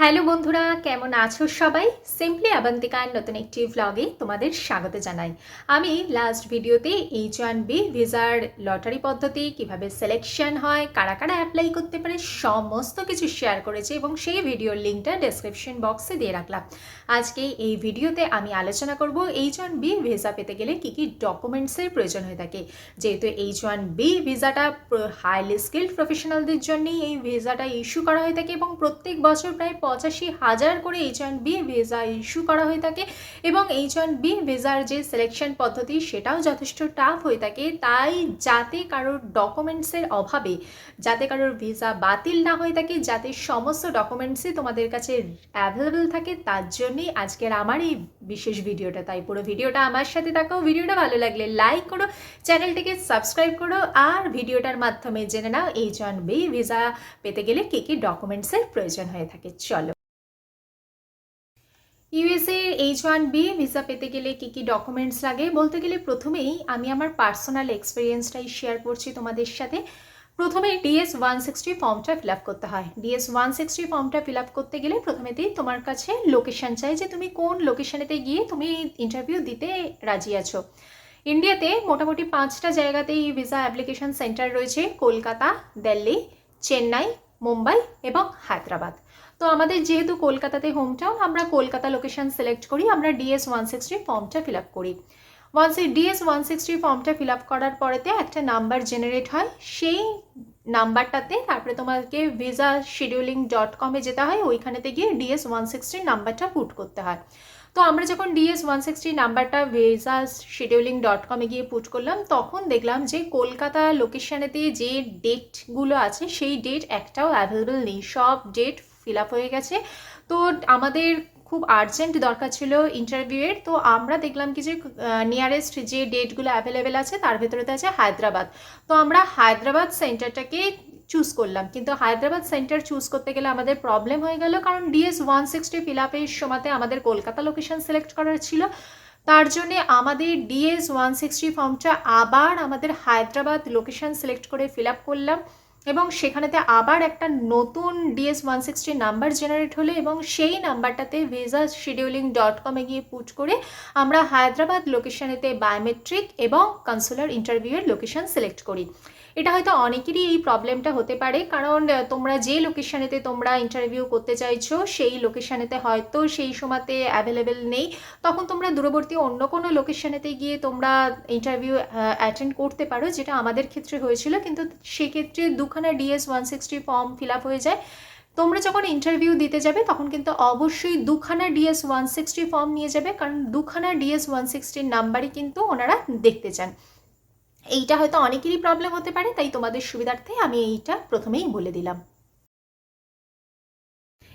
Hello বন্ধুরা, কেমন আছো সবাই? সিম্পলি আবান্তিকার নতুন একটি ভ্লগে তোমাদের স্বাগত জানাই। আমি লাস্ট ভিডিওতে এইচ ওয়ান বি ভিসার লটারি পদ্ধতি, কীভাবে সিলেকশন হয়, কারা কারা অ্যাপ্লাই করতে পারে, সমস্ত কিছু শেয়ার করেছি এবং সেই ভিডিওর লিঙ্কটা ডেসক্রিপশন বক্সে দিয়ে রাখলাম। আজকে এই ভিডিওতে আমি আলোচনা করব এইচ ওয়ান বি ভিসা পেতে গেলে কী কী ডকুমেন্টসের প্রয়োজন হয়ে থাকে। যেহেতু এইচ ওয়ান বি ভিসাটা হাইলি স্কিল্ড প্রফেশনালদের জন্যই এই ভিসাটা ইস্যু করা হয়ে থাকে এবং প্রত্যেক বছর প্রায় পঁচাশি হাজার করে H one B visa issue করা হয়ে থাকে এবং এইচ ওয়ান বি ভিসার যে সিলেকশন পদ্ধতি সেটাও যথেষ্ট টাফ হয়ে থাকে। তাই যাতে কারোর ডকুমেন্টসের অভাবে, যাতে কারোর ভিসা বাতিল না হয়ে থাকে, যাতে সমস্ত ডকুমেন্টসই তোমাদের কাছে অ্যাভেলেবেল থাকে, তার জন্যই আজকের আমার এই বিশেষ ভিডিওটা। তাই পুরো ভিডিওটা আমার সাথে থাকো। ভিডিওটা ভালো লাগলে লাইক করো, চ্যানেলটিকে সাবস্ক্রাইব করো, আর ভিডিওটার মাধ্যমে জেনে নাও এইচ ওয়ান বি ভিসা পেতে গেলে কী কী ডকুমেন্টসের প্রয়োজন হয়ে থাকে। USA H one B visa পেতে গেলে কী কী ডকুমেন্টস লাগে? বলতে গেলে প্রথমেই আমি আমার পার্সোনাল এক্সপিরিয়েন্সটাই শেয়ার করছি তোমাদের সাথে। প্রথমে ডিএস ওয়ান সিক্সটি ফর্মটা ফিল আপ করতে হয়। ডিএস ওয়ান সিক্সটি ফর্মটা ফিল আপ করতে গেলে প্রথমেতেই তোমার কাছে লোকেশান চাই যে তুমি কোন লোকেশানেতে গিয়ে তুমি ইন্টারভিউ দিতে রাজি আছো। ইন্ডিয়াতে মোটামুটি পাঁচটা জায়গাতেই ভিসা অ্যাপ্লিকেশন সেন্টার রয়েছে, কলকাতা, দিল্লি, চেন্নাই, মুম্বাই এবং হায়দ্রাবাদ। তো আমাদের যেহেতু কলকাতাতে হোম টাউন আমরা কলকাতা লোকেশন সিলেক্ট করি, আমরা ডিএস ওয়ান সিক্সটি ফর্মটা ফিল আপ করি। ওয়ান্স এই ডিএস ওয়ান সিক্সটি ফর্মটা ফিল আপ করার পরেতে একটা নাম্বার জেনারেট হয়, সেই নাম্বারটাতে তারপরে তোমাকে ভিসা শিডিউলিং ডট কমে যেতে হয়, ওইখানেতে গিয়ে ডিএস ওয়ান সিক্সটির নাম্বারটা পুট করতে হয়। তো আমরা যখন ডিএস ওয়ান সিক্সটি নাম্বারটা ভিসা শিডিউলিং ডট কমে গিয়ে পুট করলাম, তখন দেখলাম যে কলকাতা লোকেশানেতে যে ডেটগুলো আছে, সেই ডেট একটাও অ্যাভেলেবেল নেই। সব ডেট ফিল আপ হয়ে গেছে। তো আমাদের খুব আর্জেন্ট দরকার ছিল ইন্টারভিউয়ের তো আমরা দেখলাম কি যে নিয়ারেস্ট যে ডেটগুলো অ্যাভেলেবেল আছে, তার ভেতরেতে আছে হায়দ্রাবাদ। তো আমরা হায়দ্রাবাদ সেন্টারটাকে চুজ করলাম। কিন্তু হায়দ্রাবাদ সেন্টার চুজ করতে গেলে আমাদের প্রবলেম হয়ে গেল। কারণ ডিএস ওয়ান সিক্সটি ফিল আপের সময়তে আমাদের কলকাতা লোকেশন সিলেক্ট করার ছিল। তার জন্যে আমাদের ডিএস ওয়ান সিক্সটি ফর্মটা আবার আমাদের হায়দ্রাবাদ লোকেশন সিলেক্ট করে ফিল আপ করলাম। এবং সেখানেতে আবার একটা নতুন DS one sixty number generate হলে এবং সেই নাম্বারটাতে ভিসা শিডিউলিং ডট কমে গিয়ে পুট করে আমরা হায়দ্রাবাদ লোকেশানেতে বায়োমেট্রিক এবং কনসুলার ইন্টারভিউয়ের লোকেশান সিলেক্ট করি। এটা হয়তো অনেকেরই এই প্রবলেমটা হতে পারে। কারণ তোমরা যে লোকেশানেতে তোমরা ইন্টারভিউ করতে চাইছো, সেই লোকেশানেতে হয়তো সেই সময়তে অ্যাভেলেবেল নেই। তখন তোমরা দূরবর্তী অন্য কোনো লোকেশানেতে গিয়ে তোমরা ইন্টারভিউ অ্যাটেন্ড করতে পারো, যেটা আমাদের ক্ষেত্রে হয়েছিল। কিন্তু সেক্ষেত্রে দুখানা DS one sixty form fill up হয়ে যায়। তোমরা যখন ইন্টারভিউ দিতে যাবে, তখন কিন্তু অবশ্যই দুখানা ডিএস ওয়ান সিক্সটি ফর্ম নিয়ে যাবে। কারণ দুখানা ডিএস ওয়ান সিক্সটির নাম্বারই কিন্তু ওনারা দেখতে চান। এইটা হয়তো অনেকেরই প্রবলেম হতে পারে তাই তোমাদের সুবিধার্থে আমি এইটা প্রথমেই বলে দিলাম।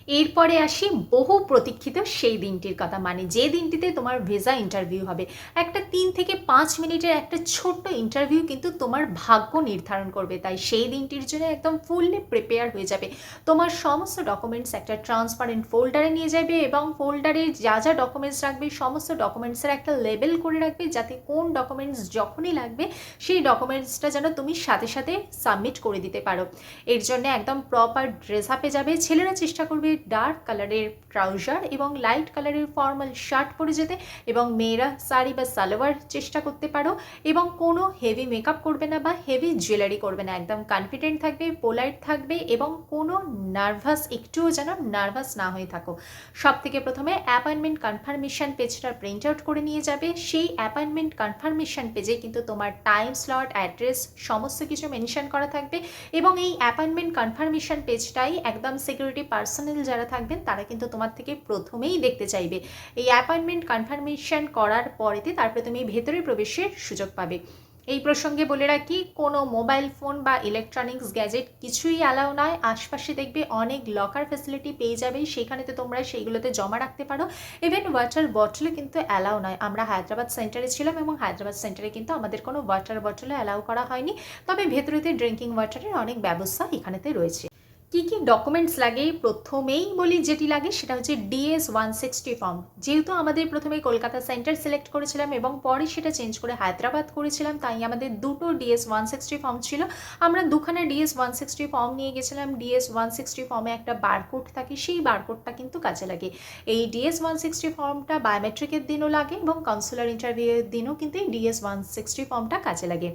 এরপরে আসি বহু প্রতীক্ষিত সেই দিনটির কথা। মানে যে দিনটিতে তোমার ভিসা ইন্টারভিউ হবে। একটা তিন থেকে পাঁচ মিনিটের একটা ছোট্ট ইন্টারভিউ কিন্তু তোমার ভাগ্য নির্ধারণ করবে। তাই সেই দিনটির জন্য একদম ফুললি প্রিপেয়ার হয়ে যাবে। তোমার সমস্ত ডকুমেন্টস একটা ট্রান্সপারেন্ট ফোল্ডারে নিয়ে যাবে এবং ফোল্ডারে যা যা ডকুমেন্টস রাখবে, সমস্ত ডকুমেন্টসের একটা লেবেল করে রাখবে যাতে কোন ডকুমেন্টস যখনই লাগবে সেই ডকুমেন্টসটা যেন তুমি সাথে সাথে সাবমিট করে দিতে পারো। এর জন্য একদম প্রপার ড্রেস আপে যাবে। ছেলেরা চেষ্টা করবে ডার্ক কালারের ট্রাউজার এবং লাইট কালারের ফর্মাল শার্ট পরে যেতে এবং মেয়েরা শাড়ি বা সালোয়ার চেষ্টা করতে পারো এবং কোনো হেভি মেকআপ করবে না বা হেভি জুয়েলারি করবে না। একদম কনফিডেন্ট থাকবে পোলাইট থাকবে এবং কোনো নার্ভাস একটুও যেন নার্ভাস না হয়ে থাকো। সব থেকে প্রথমে অ্যাপয়েন্টমেন্ট কনফার্মেশন পেজটা প্রিন্ট আউট করে নিয়ে যাবে। সেই অ্যাপয়েন্টমেন্ট কনফার্মেশন পেজে কিন্তু তোমার টাইম স্লট অ্যাড্রেস সমস্ত কিছু মেনশন করা থাকবে এবং এই অ্যাপয়েন্টমেন্ট কনফার্মেশন পেজটাই একদম সিকিউরিটি পার্সোনাল যারা থাকবেন, তারা কিন্তু তোমার থেকে প্রথমেই দেখতে চাইবে। এই অ্যাপয়েন্টমেন্ট কনফার্মেশন করার পরেতে তারপরে তুমি ভেতরে প্রবেশের সুযোগ পাবে। এই প্রসঙ্গে বলে রাখি, কোনো মোবাইল ফোন বা ইলেকট্রনিক্স গ্যাজেট কিছুই অ্যালাউ নয়। আশপাশে দেখবে অনেক লকার ফেসিলিটি পেয়ে যাবে। সেখানেতে তোমরা সেইগুলোতে জমা রাখতে পারো। ইভেন ওয়াটার বটলও কিন্তু অ্যালাউ নয়। আমরা হায়দ্রাবাদ সেন্টারে ছিলাম এবং হায়দ্রাবাদ সেন্টারে কিন্তু আমাদের কোনো ওয়াটার বটলও অ্যালাউ করা হয়নি। তবে ভেতরেতে ড্রিঙ্কিং ওয়াটারের অনেক ব্যবস্থা এখানেতে রয়েছে। কী কী ডকুমেন্টস লাগে? প্রথমেই বলি যেটি লাগে সেটা হচ্ছে ডিএস ওয়ান সিক্সটি ফর্ম যেহেতু আমাদের প্রথমে কলকাতা সেন্টার সিলেক্ট করেছিলাম এবং পরে সেটা চেঞ্জ করে হায়দ্রাবাদ করেছিলাম, তাই আমাদের দুটো ডিএস ওয়ান সিক্সটি ফর্ম ছিল। আমরা দুখানে ডিএস ওয়ান সিক্সটি ফর্ম নিয়ে গেছিলাম। ডিএস ওয়ান সিক্সটি ফর্মে একটা বারকোড থাকে, সেই বারকোডটা কিন্তু কাজে লাগে। এই ডিএস ওয়ান সিক্সটি ফর্মটা বায়োমেট্রিকের দিনও লাগে এবং কাউন্সিলর ইন্টারভিউয়ের দিনও কিন্তু এই ডিএস ওয়ান সিক্সটি ফর্মটা কাজে লাগে।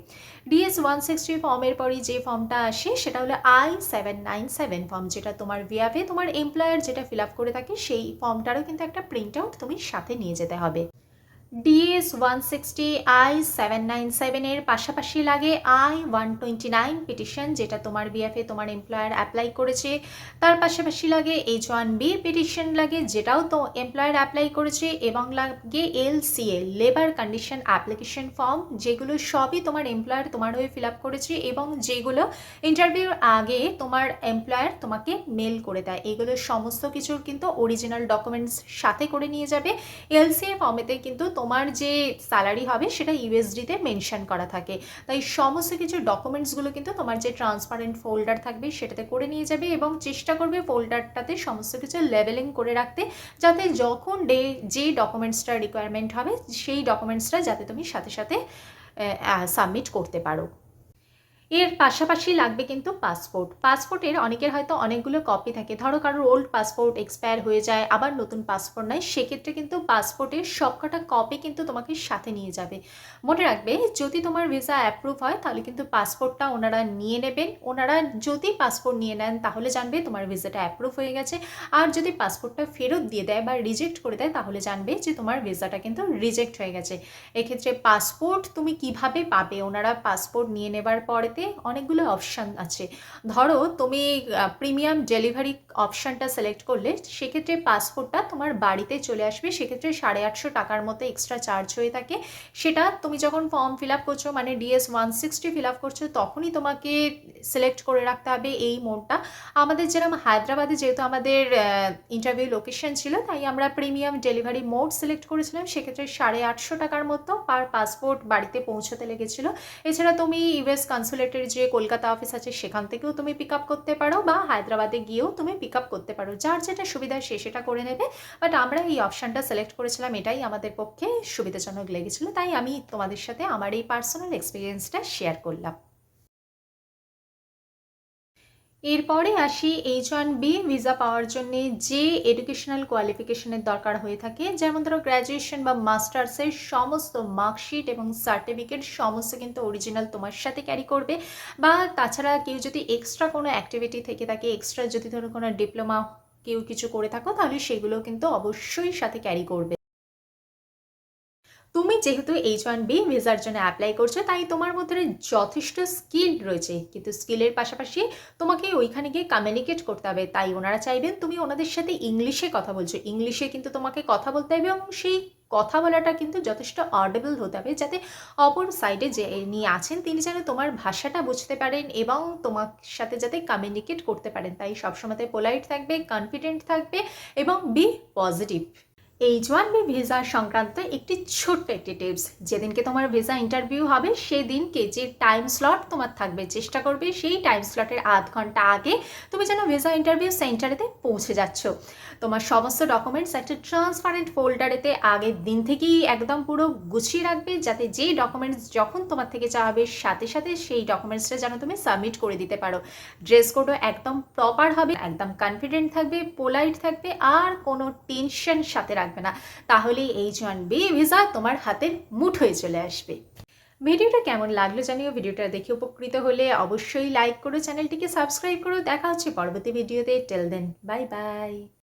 ডিএস ওয়ান সিক্সটি ফর্মের পরই যে ফর্মটা আসে, সেটা হলো I seven nine seven form যেটা তোমার ভিআপে তোমার এমপ্লয়ার যেটা ফিল আপ করে থাকে, সেই ফর্মটারও কিন্তু একটা প্রিন্ট আউট তুমি সাথে নিয়ে যেতে হবে। DS one sixty I seven nine সেভেনের পাশাপাশি লাগে I one twenty nine petition যেটা তোমার বিএফে তোমার এমপ্লয়ার অ্যাপ্লাই করেছে। তার পাশাপাশি লাগে এইচ ওয়ান বি পিটিশন লাগে, যেটাও তো এমপ্লয়ার অ্যাপ্লাই করেছে, এবং লাগে L CA labour condition application form যেগুলো সবই তোমার এমপ্লয়ার তোমার হয়ে ফিল আপ করেছে, এবং যেগুলো ইন্টারভিউর আগে তোমার এমপ্লয়ার তোমাকে মেল করে দেয়। এগুলো সমস্ত কিছুর কিন্তু অরিজিনাল ডকুমেন্টস সাথে করে নিয়ে যাবে। এল এলসিএ ফর্মেতে কিন্তু তোমার যে স্যালারি হবে সেটা ইউএসডিতে মেনশন করা থাকে। তাই সমস্ত কিছু ডকুমেন্টসগুলো কিন্তু তোমার যে ট্রান্সপারেন্ট ফোল্ডার থাকবে সেটাতে করে নিয়ে যাবে এবং চেষ্টা করবে ফোল্ডারটাতে সমস্ত কিছু লেভেলিং করে রাখতে যাতে যখন ডে যে ডকুমেন্টসটা রিকোয়ারমেন্ট হবে, সেই ডকুমেন্টসটা যাতে তুমি সাথে সাথে সাবমিট করতে পারো। এর পাশাপাশি লাগবে কিন্তু পাসপোর্ট পাসপোর্টের অনেকের হয়তো অনেকগুলো কপি থাকে। ধরো কারোর ওল্ড পাসপোর্ট এক্সপায়ার হয়ে যায়, আবার নতুন পাসপোর্ট নেয় সেক্ষেত্রে কিন্তু পাসপোর্টের সবকটা কপি কিন্তু তোমাকে সাথে নিয়ে যাবে। মনে রাখবে, যদি তোমার ভিসা অ্যাপ্রুভ হয়, তাহলে কিন্তু পাসপোর্টটা ওনারা নিয়ে নেবেন। ওনারা যদি পাসপোর্ট নিয়ে নেন, তাহলে জানবে তোমার ভিসাটা অ্যাপ্রুভ হয়ে গেছে। আর যদি পাসপোর্টটা ফেরত দিয়ে দেয় বা রিজেক্ট করে দেয়, তাহলে জানবে যে তোমার ভিসাটা কিন্তু রিজেক্ট হয়ে গেছে। এক্ষেত্রে পাসপোর্ট তুমি কীভাবে পাবে? ওনারা পাসপোর্ট নিয়ে নেবার পরেতে অনেকগুলো অপশান আছে। ধরো তুমি প্রিমিয়াম ডেলিভারি অপশানটা সিলেক্ট করলে সেক্ষেত্রে পাসপোর্টটা তোমার বাড়িতে চলে আসবে। সেক্ষেত্রে সাড়ে আটশো টাকার মতো এক্সট্রা চার্জ হয়ে থাকে। সেটা তুমি যখন ফর্ম ফিল আপ করছ মানে DS one sixty fill up করছ, তখনই তোমাকে সিলেক্ট করে রাখতে হবে এই মোডটা আমাদের যেরকম হায়দ্রাবাদে যেহেতু আমাদের ইন্টারভিউ লোকেশন ছিল, তাই আমরা প্রিমিয়াম ডেলিভারি মোড সিলেক্ট করেছিলাম। সেক্ষেত্রে সাড়ে আটশো টাকার মতো পার পাসপোর্ট বাড়িতে পৌঁছতে লেগেছিলো। এছাড়া তুমি ইউএস কনসুলেটের যে কলকাতা অফিস আছে, সেখান থেকেও তুমি পিক আপ করতে পারো বা হায়দ্রাবাদে গিয়েও তুমি পিক আপ করতে পারো। যার যেটা সুবিধা সে সেটা করে নেবে। বাট আমরা এই অপশানটা সিলেক্ট করেছিলাম, এটাই আমাদের পক্ষে সুবিধাজনক লেগেছিলো। তাই আমি তোমাদের সাথে আমার এই পার্সোনাল এক্সপিরিয়েন্সটা শেয়ার করলাম। এরপরে আসি এইচ ওয়ান বি ভিসা পাওয়ার জন্য যে এডুকেশনাল কোয়ালিফিকেশনের দরকার হয়ে থাকে, যেমন ধরো গ্র্যাজুয়েশন বা মাস্টার্সের সমস্ত মার্কশিট এবং সার্টিফিকেট সমস্ত কিন্তু অরিজিনাল তোমার সাথে ক্যারি করবে। বা তাছাড়া কেউ যদি এক্সট্রা কোনো অ্যাক্টিভিটি থেকে থাকে এক্সট্রা যদি ধরো কোনো ডিপ্লোমা কেউ কিছু করে থাকো, তাহলে সেগুলো কিন্তু অবশ্যই সাথে ক্যারি করবে। তুমি যেহেতু এইচ ওয়ান বি ভিসার জন্য অ্যাপ্লাই করছ, তাই তোমার মধ্যে যথেষ্ট স্কিল রয়েছে। কিন্তু স্কিলের পাশাপাশি তোমাকে ওইখানে গিয়ে কমিউনিকেট করতে হবে। তাই ওনারা চাইবেন তুমি ওনাদের সাথে ইংলিশে কথা বলছো। ইংলিশে কিন্তু তোমাকে কথা বলতে হবে এবং সেই কথা বলাটা কিন্তু যথেষ্ট অডেবল হতে হবে, যাতে অপর সাইডে যে নিয়ে আছেন, তিনি যেন তোমার ভাষাটা বুঝতে পারেন এবং তোমার সাথে যাতে কমিউনিকেট করতে পারেন। তাই সবসময় পোলাইট থাকবে কনফিডেন্ট থাকবে এবং be positive H one B visa সংক্রান্ত একটি ছোট্ট একটি টিপস যেদিনকে তোমার ভিসা ইন্টারভিউ হবে, সেদিনকে যে টাইম স্লট তোমার থাকবে, চেষ্টা করবে, সেই টাইম স্লটের আধ ঘণ্টা আগে তুমি যেন ভিসা ইন্টারভিউ সেন্টারেতে পৌঁছে যাচ্ছ। তোমার সমস্ত ডকুমেন্টস একটা ট্রান্সপারেন্ট ফোল্ডারেতে আগের দিন থেকেই একদম পুরো গুছিয়ে রাখবে, যাতে যেই ডকুমেন্টস যখন তোমার থেকে চাওয়া হবে সাথে সাথে সেই ডকুমেন্টসটা যেন তুমি সাবমিট করে দিতে পারো। ড্রেস কোডও একদম প্রপার হবে, একদম কনফিডেন্ট থাকবে পোলাইট থাকবে, আর কোনো টেনশন সাথে রাখবে না। তাহলেই এইচ ওয়ান বি ভিসা তোমার হাতের মুঠ হয়ে চলে আসবে। ভিডিওটা কেমন লাগল জানিও, ভিডিওটা দেখে উপকৃত হলে অবশ্যই লাইক করো, চ্যানেলটিকে সাবস্ক্রাইব করো। দেখা হচ্ছে পরবর্তী ভিডিওতে। টেল দেন বাই বাই